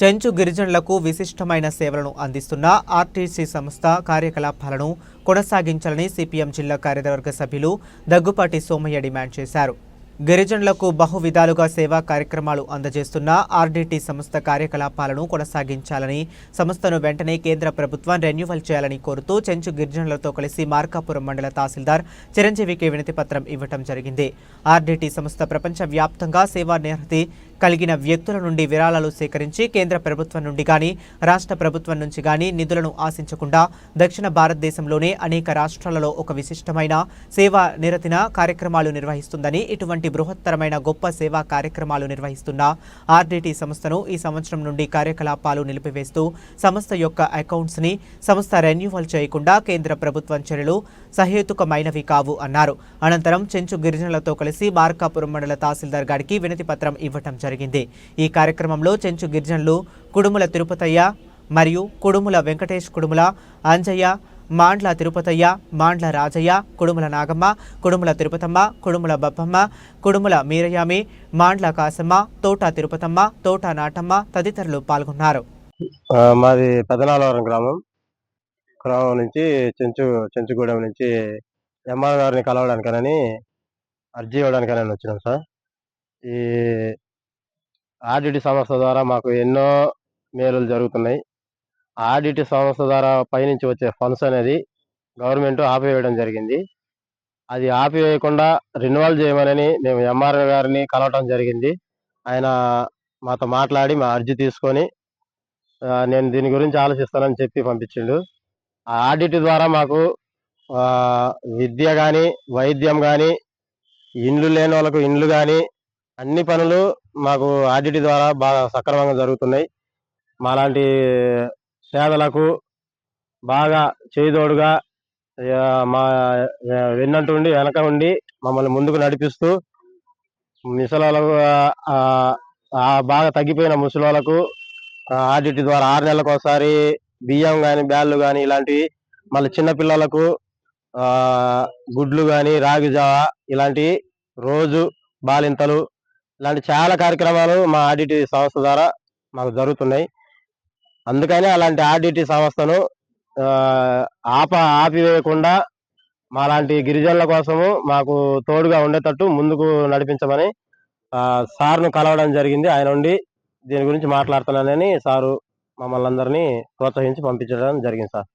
చెంచు గిరిజనులకు విశిష్టమైన సేవలను అందిస్తున్న ఆర్టీసీ సంస్థ కార్యకలాపాలను కొనసాగించాలని సిపిఎం జిల్లా కార్యవర్గ సభ్యులు దగ్గుపాటి సోమయ్య డిమాండ్ చేశారు. గిరిజనులకు బహు విధాలుగా సేవా కార్యక్రమాలు అందజేస్తున్న ఆర్డీటీ సంస్థ కార్యకలాపాలను కొనసాగించాలని సంస్థను వెంటనే కేంద్ర ప్రభుత్వం రెన్యువల్ చేయాలని కోరుతూ చెంచు గిరిజనులతో కలిసి మార్కాపురం మండల తహసీల్దార్ చిరంజీవికి వినతి పత్రం ఇవ్వటం జరిగింది. ఆర్డీటీ సంస్థ ప్రపంచ వ్యాప్తంగా సేవా నిరతి కలిగిన వ్యక్తుల నుండి విరాళాలు సేకరించి కేంద్ర ప్రభుత్వం నుండి కానీ రాష్ట్ర ప్రభుత్వం నుంచి కానీ నిధులను ఆశించకుండా దక్షిణ భారతదేశంలోనే అనేక రాష్ట్రాలలో ఒక విశిష్టమైన సేవా నిరతిన కార్యక్రమాలు నిర్వహిస్తుందని ఇటువంటి బృహత్తరమైన గొప్ప సేవా కార్యక్రమాలు నిర్వహిస్తున్న ఆర్డీటీ సంస్థను ఈ సంవత్సరం నుండి కార్యకలాపాలు నిలిపివేస్తూ సంస్థ యొక్క అకౌంట్స్ని సంస్థ రెన్యువల్ చేయకుండా కేంద్ర ప్రభుత్వం చర్యలు సహేతుకమైనవి కావు అన్నారు. అనంతరం చెంచు గిరిజనులతో కలిసి మార్కాపురం మండల తహసీల్దార్ గారికి వినతి పత్రం ఇవ్వటం జరిగింది. ఈ కార్యక్రమంలో చెంచు గిరిజనులు కుడుముల తిరుపతయ్య మరియు కుడుముల వెంకటేష్ కుడుముల అంజయ్య మాండ్ల తిరుపతయ్య మాండ్ల రాజయ్య కుడుముల నాగమ్మ కుడుముల తిరుపతమ్మ కుడుముల బప్పమ్మ కుడుముల మీరయామి మాండ్ల కాసమ్మ తోట తిరుపతమ్మ తోట నాటమ్మ తదితరులు పాల్గొన్నారు. మాది పెదనాలవరం గ్రామం. గ్రామం నుంచి చెంచు చెంచుగూడెం నుంచి ఎంఆర్ గారిని కలవడానికనని అర్జీ ఇవ్వడానికనని వచ్చినాం సార్. ఈ ఆర్డిటి సంస్థ ద్వారా మాకు ఎన్నో మేలులు జరుగుతున్నాయి. ఆర్డిటి సంస్థ ద్వారా పైనుంచి వచ్చే ఫండ్స్ అనేది గవర్నమెంట్ ఆపివేయడం జరిగింది. అది ఆపివేయకుండా రెన్యువల్ చేయమని మేము ఎంఆర్ఓ గారిని కలవటం జరిగింది. ఆయన మాతో మాట్లాడి మా అర్జీ తీసుకొని నేను దీని గురించి ఆలోచిస్తానని చెప్పి పంపించిండు. ఆ ఆడిట్ ద్వారా మాకు విద్య కానీ వైద్యం కానీ ఇండ్లు లేని వాళ్ళకు ఇండ్లు కానీ అన్ని పనులు మాకు ఆర్డిటి ద్వారా బాగా సక్రమంగా జరుగుతున్నాయి. మాలాంటి పేదలకు బాగా చేదోడుగా మా ఆ, వెన్నంటుండి వెనక ఉండి మమ్మల్ని ముందుకు నడిపిస్తూ ముసలాలకు బాగా తగ్గిపోయిన ముసలాలకు ఆడిట్ ద్వారా ఆరు నెలలకు ఒకసారి బియ్యం కానీ బ్యాళ్ళు కానీ ఇలాంటివి మళ్ళీ చిన్నపిల్లలకు గుడ్లు కానీ రాగి జావ ఇలాంటి రోజు బాలింతలు ఇలాంటి చాలా కార్యక్రమాలు మా ఆడిటి సంస్థ ద్వారా మాకు జరుగుతున్నాయి. అందుకనే అలాంటి ఆడిటి సంస్థను ఆప ఆపివేయకుండా మాలాంటి గిరిజనుల కోసము మాకు తోడుగా ఉండేటట్టు ముందుకు నడిపించమని సార్ను కలవడం జరిగింది. ఆయన ఉండి దీని గురించి మాట్లాడుతున్నానని సారు మమ్మల్ని అందరినీ ప్రోత్సహించి పంపించడం జరిగింది సార్.